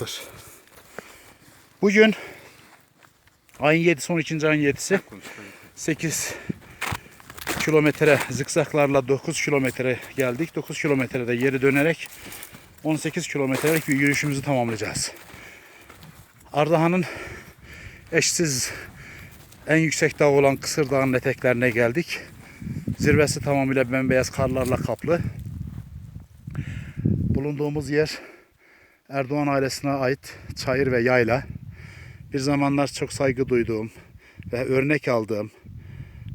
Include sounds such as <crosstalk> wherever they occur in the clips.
Dur. Bugün ayın 7'si 12. ayın 7'si 8 kilometre zikzaklarla 9 kilometre geldik. 9 kilometrede geri dönerek 18 kilometrelik bir yürüyüşümüzü tamamlayacağız. Ardahan'ın eşsiz en yüksek dağ olan Kısır Dağı'nın eteklerine geldik. Zirvesi tamamıyla bembeyaz karlarla kaplı. Bulunduğumuz yer Erdoğan ailesine ait çayır ve yayla. Bir zamanlar çok saygı duyduğum ve örnek aldığım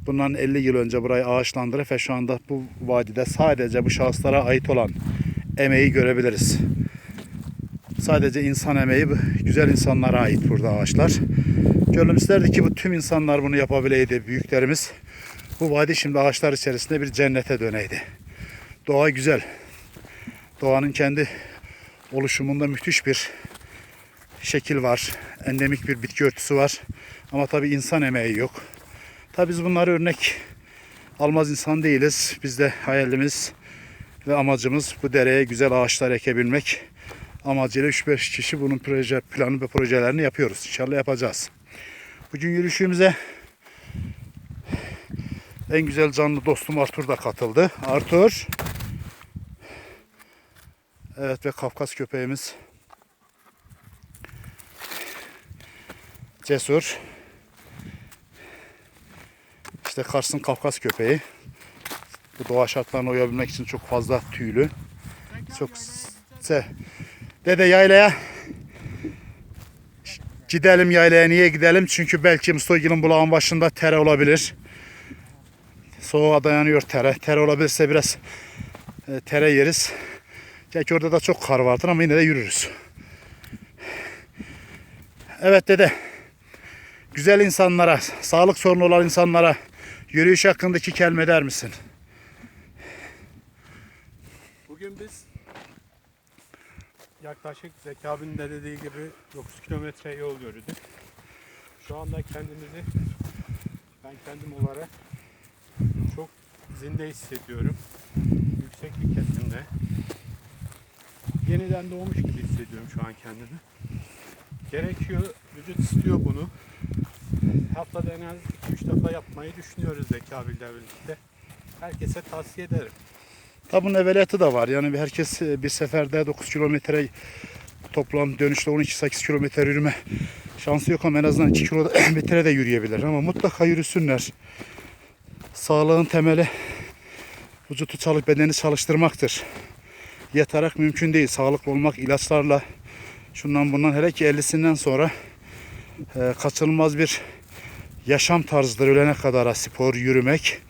bundan 50 yıl önce burayı ağaçlandırıp ve şu anda bu vadide sadece bu şahıslara ait olan emeği görebiliriz. Sadece insan emeği güzel insanlara ait burada ağaçlar. Gönlüm isterdi ki bu tüm insanlar bunu yapabileydi. Büyüklerimiz bu vadi şimdi ağaçlar içerisinde bir cennete döneydi. Doğa güzel. Doğanın kendi oluşumunda müthiş bir şekil var. Endemik bir bitki örtüsü var. Ama tabi insan emeği yok. Tabi biz bunları örnek almaz insan değiliz. Biz de hayalimiz ve amacımız bu dereye güzel ağaçlar ekebilmek amacıyla 3-5 kişi bunun proje planı ve projelerini yapıyoruz. İnşallah yapacağız. Bugün yürüyüşümüze en güzel canlı dostum Artur da katıldı. Artur. Evet ve Kafkas köpeğimiz. Cesur. İşte Kars'ın Kafkas köpeği. Bu doğa şartlarına uyabilmek için çok fazla tüylü. Çok se. Dede yaylaya. Gidelim yaylaya. Niye gidelim? Çünkü belki Mustafa'nın bulağın başında tere olabilir. Soğuğa dayanıyor tere. Tere olabilirse biraz e, tere yeriz. Belki orada da çok kar vardır ama yine de yürürüz. Evet dede. Güzel insanlara, sağlık sorunu olan insanlara yürüyüş hakkındaki kelime der misin? Bugün biz yaklaşık Zeki abinin de dediği gibi 9 kilometre yol yürüdük. Şu anda kendimizi ben kendim olarak çok zinde hissediyorum. Yüksek bir kesimde. Yeniden doğmuş gibi hissediyorum şu an kendimi. Gerekiyor, vücut istiyor bunu. Haftada en az 2-3 defa yapmayı düşünüyoruz Zeki abiyle birlikte. Herkese tavsiye ederim. Tabi bunun evveliyatı da var. Yani herkes e, bir seferde 9 kilometre toplam dönüşte 12-8 kilometre yürüme şansı yok ama en azından 2 kilometre <clears throat> de yürüyebilir. Ama mutlaka yürüsünler. Sağlığın temeli vücutu çalış, bedeni çalıştırmaktır. Yatarak mümkün değil. Sağlıklı olmak ilaçlarla şundan bundan hele ki 50'sinden sonra e, kaçınılmaz bir yaşam tarzıdır ölene kadar spor, yürümek.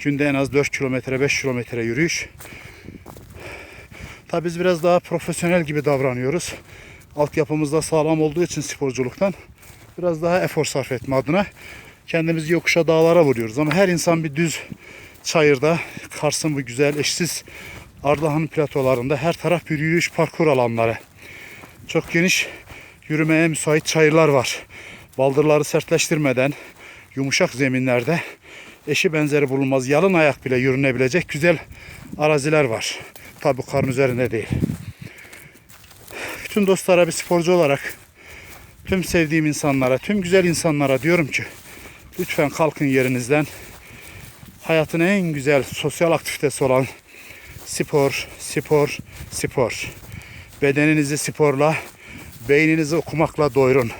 Günde en az 4 kilometre, 5 kilometre yürüyüş. Tabi biz biraz daha profesyonel gibi davranıyoruz. Altyapımız da sağlam olduğu için sporculuktan biraz daha efor sarf etme adına kendimizi yokuşa dağlara vuruyoruz. Ama her insan bir düz çayırda, Kars'ın bu güzel eşsiz Ardahan platolarında her taraf bir yürüyüş parkur alanları. Çok geniş yürümeye müsait çayırlar var. Baldırları sertleştirmeden yumuşak zeminlerde eşi benzeri bulunmaz yalın ayak bile yürünebilecek güzel araziler var. Tabi karın üzerinde değil. Bütün dostlara bir sporcu olarak tüm sevdiğim insanlara, tüm güzel insanlara diyorum ki lütfen kalkın yerinizden. Hayatın en güzel sosyal aktivitesi olan spor, spor, spor. Bedeninizi sporla, beyninizi okumakla doyurun.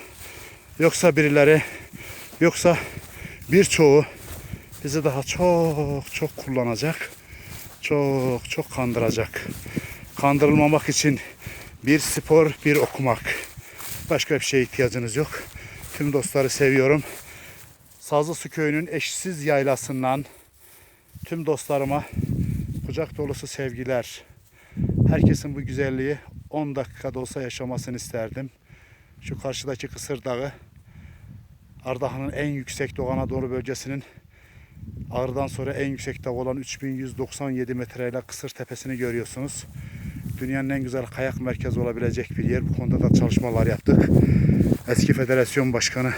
Yoksa birileri, yoksa birçoğu bizi daha çok çok kullanacak. Çok çok kandıracak. Kandırılmamak için bir spor, bir okumak. Başka bir şeye ihtiyacınız yok. Tüm dostları seviyorum. Sazlısu köyünün eşsiz yaylasından tüm dostlarıma kucak dolusu sevgiler. Herkesin bu güzelliği 10 dakikada olsa yaşamasını isterdim. Şu karşıdaki Kısır Dağı Ardahan'ın en yüksek Doğu Anadolu bölgesinin Ağrı'dan sonra en yüksek dağ olan 3197 metreyle Kısır Tepesi'ni görüyorsunuz. Dünyanın en güzel kayak merkezi olabilecek bir yer. Bu konuda da çalışmalar yaptık. Eski federasyon başkanı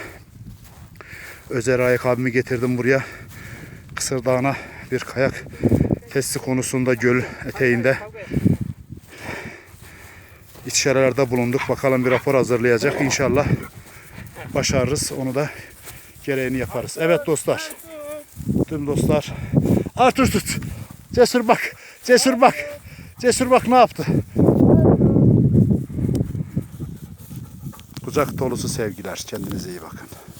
Özer Ayık abimi getirdim buraya. Kısır Dağı'na bir kayak testi konusunda göl eteğinde içerilerde bulunduk. Bakalım bir rapor hazırlayacak. İnşallah başarırız. Onu da gereğini yaparız. Evet dostlar. Tüm dostlar. Artur tut. Cesur bak. Cesur bak. Cesur bak ne yaptı? Kucak dolusu sevgiler. Kendinize iyi bakın.